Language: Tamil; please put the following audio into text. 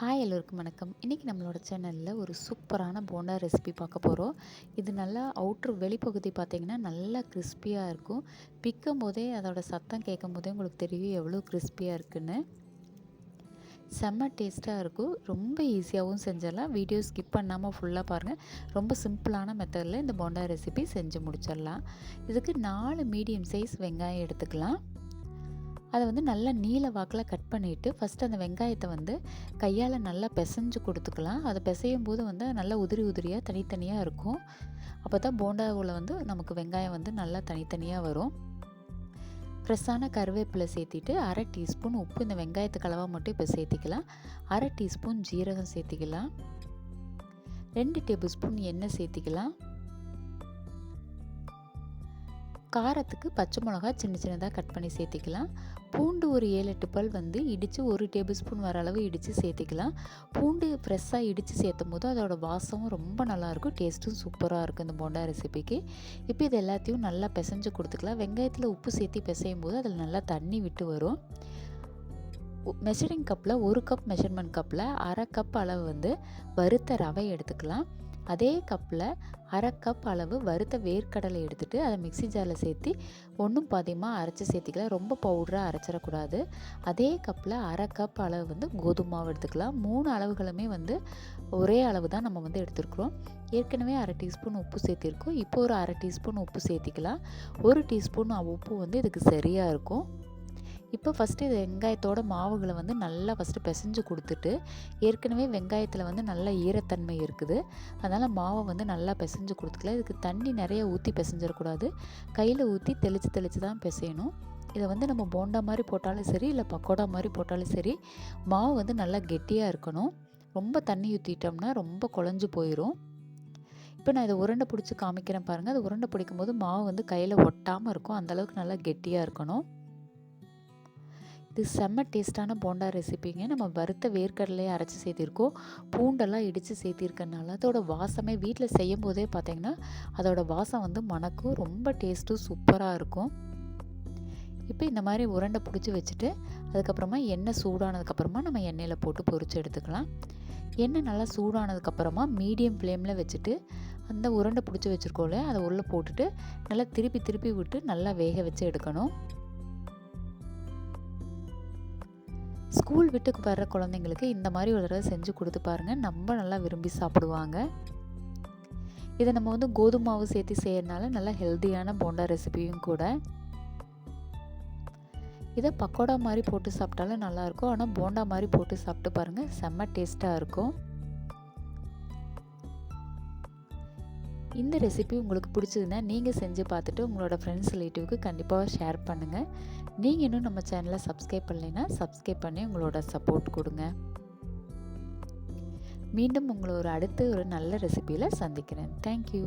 ஹாய் எல்லோருக்கும் வணக்கம். இன்றைக்கி நம்மளோட சேனலில் ஒரு சூப்பரான போண்டா ரெசிபி பார்க்க போகிறோம் இது நல்லா அவுட்ரு வெளிப்பகுதி பார்த்திங்கன்னா நல்லா கிறிஸ்பியாக இருக்கும். பிக்கும் போதே அதோடய சத்தம் கேட்கும் போதே உங்களுக்கு தெரியும் எவ்வளோ கிறிஸ்பியாக இருக்குன்னு. செம்ம டேஸ்ட்டாக இருக்கும். ரொம்ப ஈஸியாகவும் செஞ்சிடலாம். வீடியோ ஸ்கிப் பண்ணாமல் ஃபுல்லாக பாருங்கள் ரொம்ப சிம்பிளான மெத்தடில் இந்த போண்டா ரெசிபி செஞ்சு முடிச்சிடலாம். இதுக்கு நாலு மீடியம் சைஸ் வெங்காயம் எடுத்துக்கலாம். அதை வந்து நல்லா நீல வாக்கில் கட் பண்ணிவிட்டு ஃபஸ்ட்டு அந்த வெங்காயத்தை வந்து கையால் நல்லா பிசைஞ்சு கொடுத்துக்கலாம். அதை பிசையும் போது வந்து நல்லா உதிரி உதிரியாக தனித்தனியாக இருக்கும். அப்போ தான் போண்டாவில் வந்து நமக்கு வெங்காயம் வந்து நல்லா தனித்தனியாக வரும். ஃப்ரெஷ்ஷான கருவேப்பிலை சேர்த்திட்டு அரை டீஸ்பூன் உப்பு இந்த வெங்காயத்துக்கு அளவாக மட்டும் இப்போ சேர்த்திக்கலாம். அரை டீஸ்பூன் ஜீரகம் சேர்த்திக்கலாம். ரெண்டு டேபிள் ஸ்பூன் எண்ணெய் சேர்த்திக்கலாம். காரத்துக்கு பச்சை மிளகா சின்ன சின்னதாக கட் பண்ணி சேர்த்திக்கலாம். பூண்டு ஒரு ஏழு எட்டு பல் வந்து இடித்து ஒரு டேபிள் ஸ்பூன் வர அளவு இடித்து சேர்த்திக்கலாம். பூண்டு ஃப்ரெஷ்ஷாக இடித்து சேர்த்தும் போது அதோட வாசமும் ரொம்ப நல்லாயிருக்கும் டேஸ்ட்டும் சூப்பராக இருக்கும் இந்த போண்டா ரெசிபிக்கு இப்போ இது எல்லாத்தையும் நல்லா பிசைஞ்சு கொடுத்துக்கலாம். வெங்காயத்தில் உப்பு சேர்த்து பிசையும் போது அதில் நல்லா தண்ணி விட்டு வரும். மெஷரிங் கப்பில் ஒரு கப் மெஷர்மெண்ட் கப்பில் அரை கப் அளவு வந்து வறுத்த ரவை எடுத்துக்கலாம். அதே கப்பில் அரை கப் அளவு வறுத்த வேர்க்கடலை எடுத்துகிட்டு அதை மிக்சி ஜாரில் சேர்த்து ஒன்றும் பாதியமாக அரைச்சி சேர்த்திக்கலாம் ரொம்ப பவுடராக அரைச்சிடக்கூடாது. அதே கப்பில் அரை கப் அளவு வந்து கோதுமை மாவு எடுத்துக்கலாம். மூணு அளவுகளுமே வந்து ஒரே அளவு தான் நம்ம வந்து எடுத்துருக்குறோம். ஏற்கனவே அரை டீஸ்பூன் உப்பு சேர்த்திருக்கோம். இப்போ ஒரு அரை டீஸ்பூன் உப்பு சேர்த்திக்கலாம். ஒரு டீஸ்பூன் உப்பு வந்து இதுக்கு சரியாக இருக்கும். இப்போ ஃபஸ்ட்டு இது வெங்காயத்தோட மாவுகளை வந்து நல்லா ஃபஸ்ட்டு பிசைஞ்சு கொடுத்துட்டு ஏற்கனவே வெங்காயத்தில் வந்து நல்லா ஈரத்தன்மை இருக்குது. அதனால் மாவை வந்து நல்லா பிசைஞ்சு கொடுத்துக்கலாம். இதுக்கு தண்ணி நிறைய ஊற்றி பிசைஞ்சிடக்கூடாது. கையில் ஊற்றி தெளித்து தெளித்து தான் பிசையணும். இதை வந்து நம்ம போண்டா மாதிரி போட்டாலும் சரி இல்லை பக்கோடா மாதிரி போட்டாலும் சரி மாவு வந்து நல்லா கெட்டியாக இருக்கணும். ரொம்ப தண்ணி ஊற்றிட்டோம்னா ரொம்ப குழஞ்சி போயிடும் இப்போ நான் இதை உருண்டை பிடிச்சி காமிக்கிறேன் பாருங்கள் அது உருண்டை பிடிக்கும் போது மாவு வந்து கையில் ஒட்டாமல் இருக்கும். அந்தளவுக்கு நல்லா கெட்டியாக இருக்கணும். இது செம்ம டேஸ்ட்டான போண்டா ரெசிபிங்க. நம்ம வறுத்த வேர்க்கடலையே அரைச்சி சேர்த்திருக்கோம். பூண்டெல்லாம் இடித்து சேர்த்திருக்கனால அதோட வாசமே வீட்டில் செய்யும் போதே பார்த்திங்கன்னா அதோட வாசம் வந்து மணக்கும் ரொம்ப டேஸ்ட்டும் சூப்பராக இருக்கும். இப்போ இந்த மாதிரி உருண்டை பிடிச்சி வச்சுட்டு அதுக்கப்புறமா எண்ணெய் சூடானதுக்கப்புறமா நம்ம எண்ணெயில் போட்டு பொறிச்சு எடுத்துக்கலாம். எண்ணெய் நல்லா சூடானதுக்கப்புறமா மீடியம் ஃப்ளேமில் வச்சுட்டு அந்த உருண்டை பிடிச்சி வச்சுருக்கோம்ல அதை உள்ளே போட்டுட்டு நல்லா திருப்பி திருப்பி விட்டு நல்லா வேக வச்சு எடுக்கணும். ஸ்கூல் விட்டுக்கு வர்ற குழந்தைங்களுக்கு இந்த மாதிரி ஒரு தடவை செஞ்சு கொடுத்து பாருங்கள் நம்ம நல்லா விரும்பி சாப்பிடுவாங்க. இதை நம்ம வந்து கோதுமை மாவு சேர்த்து செய்யறதுனால நல்லா ஹெல்த்தியான போண்டா ரெசிபியும் கூட. இதை பக்கோடா மாதிரி போட்டு சாப்பிட்டாலும் நல்லாயிருக்கும் ஆனால் போண்டா மாதிரி போட்டு சாப்பிட்டு பாருங்கள் செம்ம டேஸ்ட்டாக இருக்கும். இந்த ரெசிபி உங்களுக்கு பிடிச்சதுன்னா நீங்கள் செஞ்சு பார்த்துட்டு உங்களோட ஃப்ரெண்ட்ஸ் ரிலேட்டிவ்க்கு கண்டிப்பாக ஷேர் பண்ணுங்கள் நீங்கள் இன்னும் நம்ம சேனலை சப்ஸ்கிரைப் பண்ணலைன்னா சப்ஸ்கிரைப் பண்ணி உங்களோட சப்போர்ட் கொடுங்க. மீண்டும் உங்களை ஒரு அடுத்த ஒரு நல்ல ரெசிபியில் சந்திக்கிறேன். தேங்க்யூ